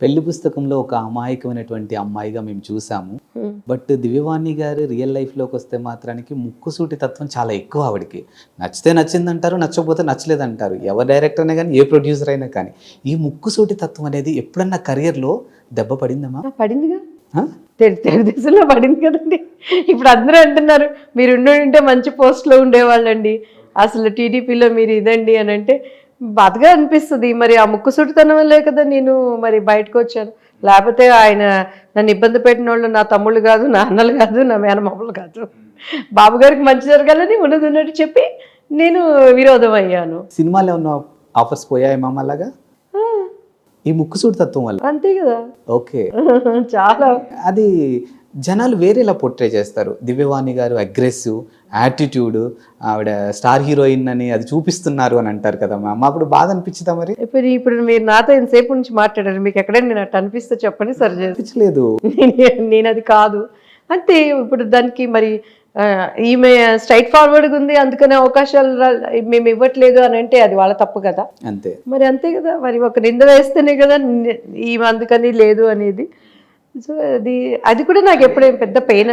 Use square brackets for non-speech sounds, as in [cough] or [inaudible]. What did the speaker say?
పెళ్ళి పుస్తకంలో ఒక అమాయకమైనటువంటి అమ్మాయిగా మేము చూసాము. Hmm. బట్ దివ్యవాణి గారు రియల్ లైఫ్లోకి వస్తే మాత్రానికి ముక్కుసూటి తత్వం చాలా ఎక్కువ ఆవిడకి. నచ్చితే నచ్చిందంటారు నచ్చకపోతే నచ్చలేదంటారు. ఎవరు డైరెక్టర్ అయినా కానీ ఏ ప్రొడ్యూసర్ అయినా కానీ. ఈ ముక్కుసూటి తత్వం అనేది ఎప్పుడన్నా కెరియర్లో దెబ్బ పడిందమ్మా? పడిందిగా? తెలుగుదేశంలో పడింది కదండి. ఇప్పుడు అందరూ అంటున్నారు మీరు ఉండి ఉంటే మంచి పోస్ట్లో ఉండేవాళ్ళండి. అసలు టీడీపీలో మీరు ఇదండి అని అంటే బాధగా అనిపిస్తుంది. మరి ఆ ముక్కుసూటితనం వల్లే కదా నేను మరి బయటకు వచ్చాను లేకపోతే ఆయన నన్ను ఇబ్బంది పెట్టిన వాళ్ళు నా తమ్ముళ్ళు కాదు నా అన్నలు కాదు నా మేనమామలు కాదు. బాబు గారికి మంచి జరగాలని ఉన్నది ఉన్నట్టు చెప్పి నేను విరోధం అయ్యాను. సినిమాలో ఉన్న ఆఫర్స్ పోయాయి ఆ, ఈ ముక్కుసూటి తత్వం వల్ల? అంతే కదా. ఓకే. [laughs] చాలా. అది జనాలు వేరేలా పోర్ట్రే చేస్తారు. దివ్యవాణి గారు అగ్రెసివ్ యాటిట్యూడ్ ఆవిడ స్టార్ హీరోయిన్ అని అది చూపిస్తున్నారు అని అంటారు కదా మ్యామ్. అప్పుడు బాధ అనిపించిందా మరి? ఇప్పుడు ఇప్పుడు మీరు నాతో ఇంతసేపు నుంచి మాట్లాడారు. మీకు ఎక్కడైనా నేను అట్ట అనిపిస్తే చెప్పండి సరి అనిపించలేదు. నేను- అది కాదు. అంతే ఇప్పుడు దానికి మరి ఈమె స్ట్రైట్ ఫార్వర్డ్గా ఉంది. అందుకనే అవకాశాలు మేము ఇవ్వట్లేదు అని అంటే అది వాళ్ళ తప్పు కదా. అంతే. మరి అంతే కదా. మరి ఒక నింద వేస్తేనే కదా ఈమె అందుకని లేదు అనేది. సో అది అది కూడా నాకు ఎప్పుడేం పెద్ద పెయిన్